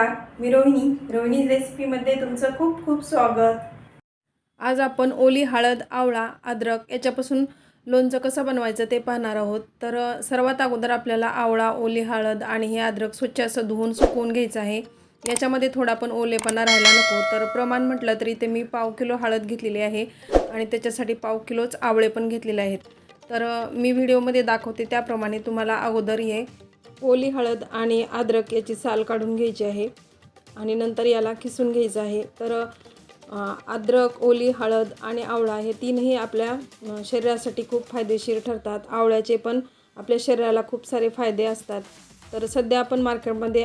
नमस्कार मी रोहिणी. रोहिणी रेसिपीमध्ये तुमचं खूप खूप स्वागत. आज आपण ओली हळद आवळा अद्रक याच्यापासून लोणचं कसं बनवायचं ते पाहणार आहोत. तर सर्वात अगोदर आपल्याला आवळा ओली हळद आणि हे अद्रक स्वच्छ असं धुवून सुकवून घ्यायचं आहे. याच्यामध्ये थोडा पण ओलेपणा राहायला नको. तर प्रमाण म्हटलं तरी ते मी पाव किलो हळद घेतलेली आहे आणि त्याच्यासाठी पाव किलोच आवळे पण घेतलेले आहेत. तर मी व्हिडिओमध्ये दाखवते त्याप्रमाणे तुम्हाला अगोदर हे ओली हळद आणि अद्रक याची साल काढून घ्यायची आहे आणि नंतर याला किसून घ्यायचं आहे. तर अद्रक ओली हळद आणि आवळा हे तीनही आपल्या शरीरासाठी खूप फायदेशीर ठरतात. आवळ्याचे पण आपल्या शरीराला खूप सारे फायदे असतात. तर सध्या आपण मार्केटमध्ये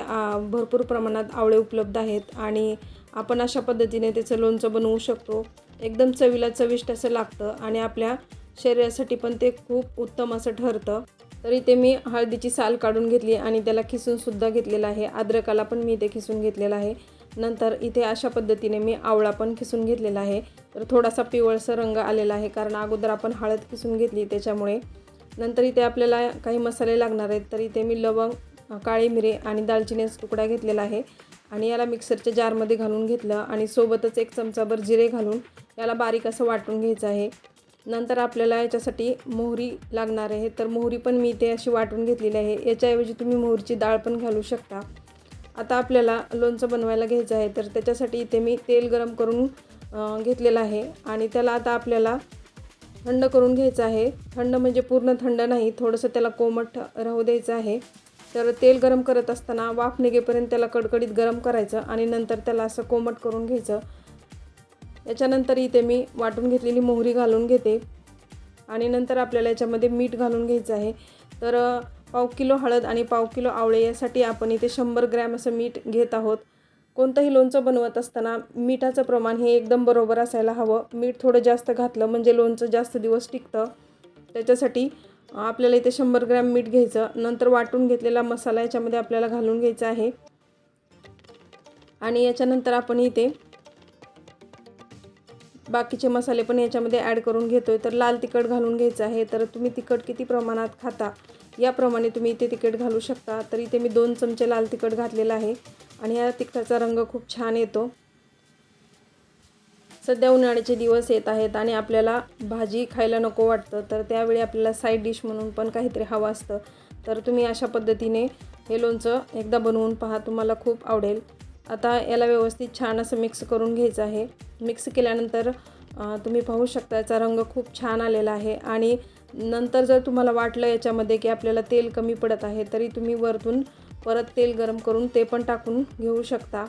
भरपूर प्रमाणात आवळे उपलब्ध आहेत आणि आपण अशा पद्धतीने त्याचं लोणचं बनवू शकतो. एकदम चवीला चविष्ट असं लागतं आणि आपल्या शरीरासाठी पण ते खूप उत्तम असं ठरतं. तर इथे मी हळदीची साल काढून घेतली आणि त्याला खिसूनसुद्धा घेतलेला आहे. अद्रकाला पण मी इथे खिसून घेतलेला आहे. नंतर इथे अशा पद्धतीने मी आवळा पण खिसून घेतलेला आहे. तर थोडासा पिवळसर रंग आलेला आहे कारण अगोदर आपण हळद खिसून घेतली त्याच्यामुळे. नंतर इथे आपल्याला काही मसाले लागणार आहेत. तर इथे मी लवंग काळी मिरे आणि दालचिनीचा तुकडा घेतलेला आहे. आणि याला मिक्सरच्या जारमध्ये घालून घेतलं आणि सोबतच एक चमचाभर जिरे घालून याला बारीक असं वाटून घ्यायचं आहे. नंतर आपल्याला याच्यासाठी मोहरी लागणार आहे. तर मोहरी पण मी इथे अशी वाटून घेतलेली आहे. याच्याऐवजी तुम्ही मोहरीची डाळ पण घालू शकता. आता आपल्याला लोणचं बनवायला घ्यायचं आहे. तर त्याच्यासाठी इथे मी तेल गरम करून घेतलेलं आहे. आणि त्याला आता आपल्याला थंड करून घ्यायचं आहे. थंड म्हणजे पूर्ण थंड नाही. थोडंसं त्याला कोमट राहू द्यायचं आहे. तर तेल गरम करत असताना वाफ निघेपर्यंत त्याला कडकडीत गरम करायचं आणि नंतर त्याला असं कोमट करून घ्यायचं. याच्यानंतर इथे मी वाटून घेतलेली मोहरी घालून घेते. आणि नंतर आपल्याला याच्यामध्ये मीठ घालून घ्यायचं आहे. तर पाव किलो हळद आणि पाव किलो आवळे यासाठी आपण इथे शंभर ग्रॅम असं मीठ घेत आहोत. कोणतंही लोणचं बनवत असताना मिठाचं प्रमाण हे एकदम बरोबर असायला हवं. मीठ थोडं जास्त घातलं म्हणजे लोणचं जास्त दिवस टिकतं. त्याच्यासाठी आपल्याला इथे शंभर ग्रॅम मीठ घ्यायचं. नंतर वाटून घेतलेला मसाला याच्यामध्ये आपल्याला घालून घ्यायचा आहे. आणि याच्यानंतर आपण इथे बाकीचे मसाले पण याच्यामध्ये ॲड करून घेतो आहे तर लाल तिखट घालून घ्यायचं आहे. तर तुम्ही तिखट किती प्रमाणात खाता याप्रमाणे तुम्ही इथे तिखट घालू शकता. तर इथे मी दोन चमचे लाल तिखट घातलेलं आहे. आणि या तिखटाचा रंग खूप छान येतो. सध्या उन्हाळ्याचे दिवस येत आहेत आणि आपल्याला भाजी खायला नको वाटतं. तर त्यावेळी आपल्याला साईड डिश म्हणून पण काहीतरी हवं असतं. तर तुम्ही अशा पद्धतीने हे लोणचं एकदा बनवून पहा. तुम्हाला खूप आवडेल. आता याला व्यवस्थित छान असं मिक्स करून घ्यायचं आहे. मिक्स केल्यानंतर तुम्ही पाहू शकता याचा रंग खूप छान आलेला आहे. आणि नंतर जर तुम्हाला वाटलं याच्यामध्ये की आपल्याला तेल कमी पडत आहे तरी तुम्ही वरतून परत तेल गरम करून ते पण टाकून घेऊ शकता.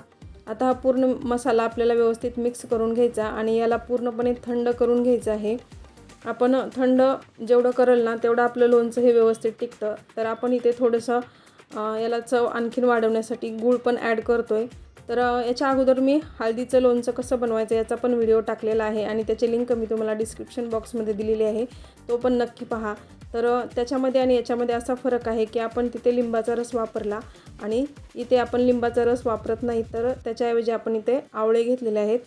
आता हा पूर्ण मसाला आपल्याला व्यवस्थित मिक्स करून घ्यायचा आणि याला पूर्णपणे थंड करून घ्यायचं आहे. आपण थंड जेवढं करेल ना तेवढं आपलं लोणचं हे व्यवस्थित टिकतं. तर आपण इथे थोडंसं याला चव आणखीन वाढवण्यासाठी गूळ पण ॲड करतो आहे तर याच्या अगोदर मी हळदीचं लोणचं कसं बनवायचं याचा पण व्हिडिओ टाकलेला आहे आणि त्याची लिंक मी तुम्हाला डिस्क्रिप्शन बॉक्समध्ये दिलेली आहे तो पण नक्की पहा. तर त्याच्यामध्ये आणि याच्यामध्ये असा फरक आहे की आपण तिथे लिंबाचा रस वापरला आणि इथे आपण लिंबाचा रस वापरत नाही तर त्याच्याऐवजी आपण इथे आवळे घेतलेले आहेत.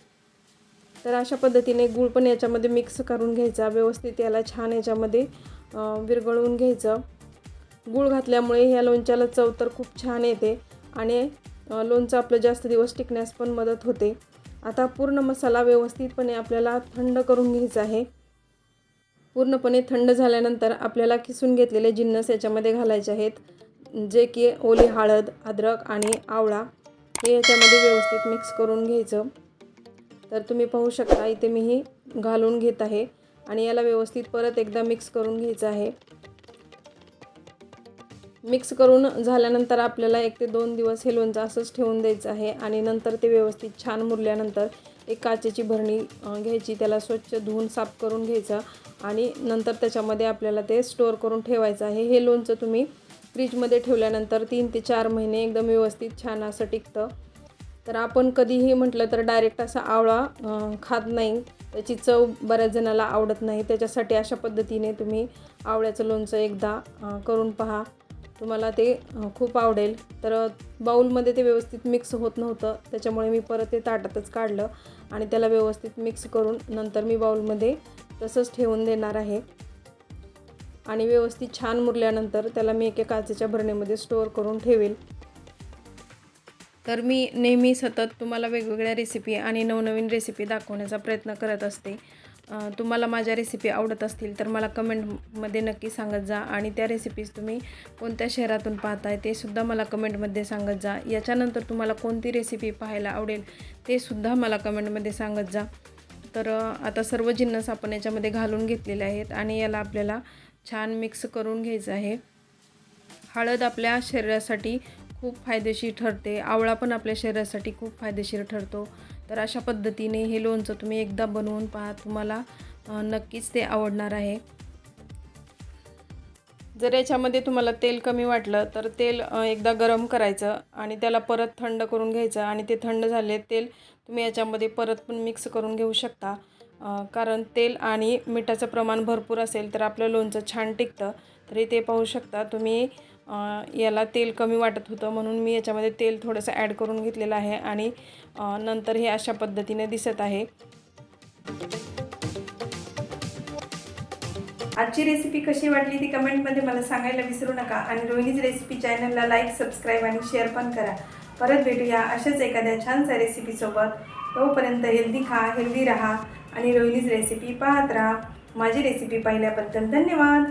तर अशा पद्धतीने गूळ पण याच्यामध्ये मिक्स करून घ्यायचा व्यवस्थित याला छान याच्यामध्ये विरघळवून घ्यायचं. गूळ घातल्यामुळे ह्या लोणच्याला चव तर खूप छान येते आणि लोणचं आपलं जास्त दिवस टिकण्यास पण मदत होते. आता पूर्ण मसाला व्यवस्थितपणे आपल्याला थंड करून घ्यायचा आहे. पूर्णपणे थंड झाल्यानंतर आपल्याला किसून घेतलेले जिन्नस याच्यामध्ये घालायचे आहेत. जे की ओली हळद अद्रक आणि आवळा हे याच्यामध्ये व्यवस्थित मिक्स करून घ्यायचं. तर तुम्ही पाहू शकता इथे मी ही घालून घेत आहे. आणि याला व्यवस्थित परत एकदा मिक्स करून घ्यायचं आहे. मिक्स करून झाल्यानंतर आपल्याला एक ते दोन दिवस हे लोणचं असंच ठेवून द्यायचं आहे. आणि नंतर ते व्यवस्थित छान मुरल्यानंतर एक काचेची भरणी घ्यायची. त्याला स्वच्छ धुवून साफ करून घ्यायचं. आणि नंतर त्याच्यामध्ये आपल्याला ते स्टोअर करून ठेवायचं आहे. हे लोणचं तुम्ही फ्रीजमध्ये ठेवल्यानंतर तीन ते चार महिने एकदम व्यवस्थित छान असं टिकतं. तर आपण कधीही म्हटलं तर डायरेक्ट असा आवळा खात नाही. त्याची चव बऱ्याच जणाला आवडत नाही. त्याच्यासाठी अशा पद्धतीने तुम्ही आवळ्याचं लोणचं एकदा करून पहा. तुम्हाला ते खूप आवडेल. तर बाऊलमध्ये ते व्यवस्थित मिक्स होत नव्हतं. त्याच्यामुळे मी परत ते ताटातच काढलं आणि त्याला व्यवस्थित मिक्स करून नंतर मी बाऊलमध्ये तसंच ठेवून देणार आहे. आणि व्यवस्थित छान मुरल्यानंतर त्याला मी एका काचेच्या भरणीमध्ये स्टोअर करून ठेवेल. तर मी नेहमी सतत तुम्हाला वेगवेगळ्या रेसिपी आणि नवनवीन रेसिपी दाखवण्याचा प्रयत्न करत असते. तुम्हाला माझ्या रेसिपी आवडत असतील तर मला कमेंटमध्ये नक्की सांगत जा आणि त्या रेसिपीज तुम्ही कोणत्या शहरातून पाहताय ते सुद्धा मला कमेंटमध्ये सांगत जा. याच्यानंतर तुम्हाला कोणती रेसिपी पाहायला आवडेल ते सुद्धा मला कमेंटमध्ये सांगत जा. तर आता सर्व जिन्नस आपण याच्यामध्ये घालून घेतलेले आहेत आणि याला आपल्याला छान मिक्स करून घ्यायचं आहे. हळद आपल्या शरीरासाठी खूप फायदेशीर ठरते. आवळा पण आपल्या शरीरासाठी खूप फायदेशीर ठरतो. तर अशा पद्धतीने हे लोणचं तुम्ही एकदा बनवून पहा तुम्हाला नक्कीच ते आवडणार आहे. जर याच्यामध्ये तुम्हाला तेल कमी वाटलं तर तेल एकदा गरम करायचं आणि त्याला परत थंड करून घ्यायचं आणि ते थंड झाले तेल तुम्ही याच्यामध्ये परत पण मिक्स करून घेऊ शकता. कारण तेल आणि मिठाचं प्रमाण भरपूर असेल तर आपलं लोणचं छान टिकतं. तरी ते पाहू शकता तुम्ही याला तेल कमी वाटत होतं म्हणून मी याच्यामध्ये तेल थोडंसं ॲड करून घेतलेलं आहे आणि नंतर हे अशा पद्धतीने दिसत आहे. आजची रेसिपी कशी वाटली ती कमेंटमध्ये मला सांगायला विसरू नका आणि रोहिणीज रेसिपी चॅनलला लाईक सबस्क्राईब आणि शेअर पण करा. परत भेटूया अशाच एखाद्या छानशा रेसिपीसोबत तोपर्यंत हेल्दी खा हेल्दी राहा आणि रोहिणीज रेसिपी पाहत राहा. माझी रेसिपी पाहिल्याबद्दल धन्यवाद.